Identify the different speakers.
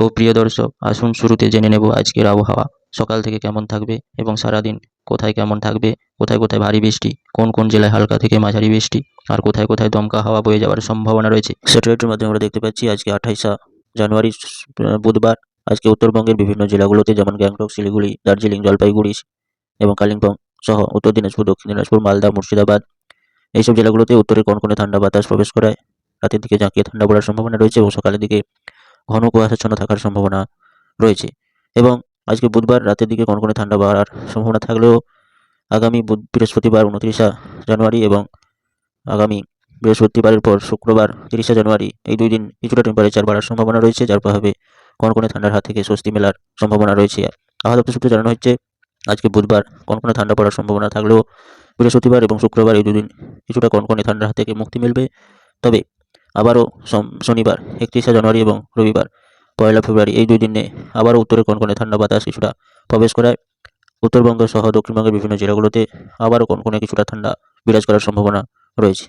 Speaker 1: তো প্রিয় দর্শক, আসুন শুরুতে জেনে নেব আজকের আবহাওয়া। সকাল থেকে কেমন থাকবে এবং সারাদিন কোথায় কেমন থাকবে? কোথায় কোথায় ভারী বৃষ্টি? কোন কোন জেলায় হালকা থেকে মাঝারি বৃষ্টি? আর কোথায় কোথায় দমকা হাওয়া বয়ে যাওয়ার সম্ভাবনা রয়েছে? স্যাটেলাইটের মাধ্যমে আমরা দেখতে পাচ্ছি আজকে আঠাইশা জানুয়ারি বুধবার। আজকে উত্তরবঙ্গের বিভিন্ন জেলাগুলোতে যেমন গ্যাংটক, শিলিগুড়ি, দার্জিলিং, জলপাইগুড়ি এবং কালিম্পং সহ উত্তর দিনাজপুর, দক্ষিণ দিনাজপুর, মালদা, মুর্শিদাবাদ। এইসব জেলাগুলোতে উত্তরে কনকনে ঠান্ডা বাতাস প্রবেশ করায়। রাতের দিকে জাঁকিয়ে ঠান্ডা পড়ার সম্ভাবনা রয়েছে এবং সকালের দিকে ঘন কুয়াশাচ্ছন্ন থাকার সম্ভাবনা রয়েছে। এবং আজকে বুধবার রাতের দিকে কনকনে ঠান্ডা বাড়ার সম্ভাবনা থাকলেও আগামী বুধ বৃহস্পতিবার উনত্রিশা জানুয়ারি এবং আগামী বৃহস্পতিবারের পর শুক্রবার তিরিশা জানুয়ারি এই দুই দিন কিছুটা টেম্পারেচার বাড়ার সম্ভাবনা রয়েছে, যার প্রভাবে কনকনে ঠান্ডার হাত থেকে স্বস্তি মেলার সম্ভাবনা রয়েছে। দপ্তর সূত্রে জানানো হচ্ছে, আজকে বুধবার কনকনে ঠান্ডা পড়ার সম্ভাবনা থাকলেও বৃহস্পতিবার এবং শুক্রবার এই দুদিন কিছুটা কনকনে ঠান্ডার হাত থেকে মুক্তি মিলবে। তবে আবারও শনিবার, একত্রিশে জানুয়ারি এবং রবিবার, পয়লা ফেব্রুয়ারি এই দুই দিনে আবারও উত্তরে কনকনে ঠান্ডা বাতাস কিছুটা প্রবেশ করায়। উত্তরবঙ্গ সহ দক্ষিণবঙ্গের বিভিন্ন জেলাগুলোতে আবারও কনকনে কিছুটা ঠান্ডা বিরাজ করার সম্ভাবনা রয়েছে।